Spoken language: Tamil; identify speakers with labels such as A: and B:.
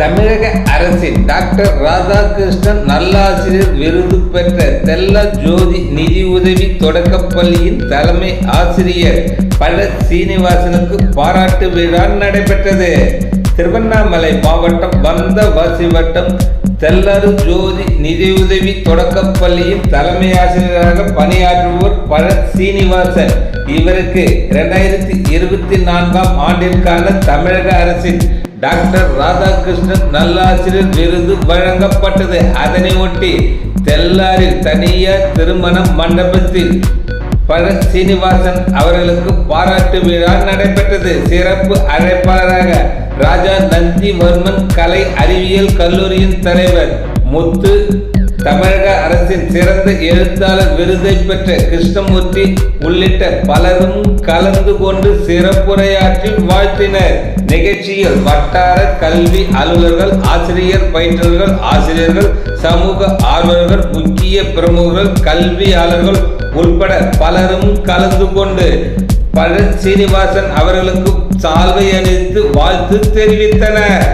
A: தமிழக அரசின் டாக்டர் ராதாகிருஷ்ணன் நல்லாசிரியர் விருது பெற்ற தெல்ல ஜோதி நிதி தொடக்கப் பள்ளியின் தலைமை ஆசிரியர் பழ சீனிவாசனுக்கு பாராட்டு விழா நடைபெற்றது. திருவண்ணாமலை மாவட்டம் வந்தவாசி வட்டம் தெல்லரு ஜோதி நிதியுதவி தொடக்கப் பள்ளியின் தலைமை ஆசிரியராக பணியாற்றுவோர் பழ சீனிவாசன். இவருக்கு இரண்டாயிரத்தி இருபத்தி நான்காம் ஆண்டிற்கான தமிழக அரசின் டாக்டர் ராதாகிருஷ்ணன் நல்லாசிரியர் விருது வழங்கப்பட்டது. அதனை ஒட்டி தெல்லாரில் தனியார் திருமண மண்டபத்தில் பழ சீனிவாசன் அவர்களுக்கு பாராட்டு விழா நடைபெற்றது. சிறப்பு அழைப்பாளராக ராஜா நந்திவர்மன் கலை அறிவியல் கல்லூரியின் தலைவர் முத்து தமிழக அரசின் சிறந்த எழுத்தாளர் விருதை பெற்ற கிருஷ்ணமூர்த்தி உள்ளிட்ட பலரும் கலந்து கொண்டு சிறப்புரையாற்றி வாழ்த்தினர். நிகழ்ச்சியில் வட்டார கல்வி அலுவலர்கள் ஆசிரியர் பயின்றவர்கள் ஆசிரியர்கள் சமூக ஆர்வலர்கள் முக்கிய பிரமுகர்கள் கல்வியாளர்கள் உட்பட பலரும் கலந்து கொண்டு பழ சீனிவாசன் அவர்களுக்கு சால்வை அணிவித்து வாழ்த்து தெரிவித்தனர்.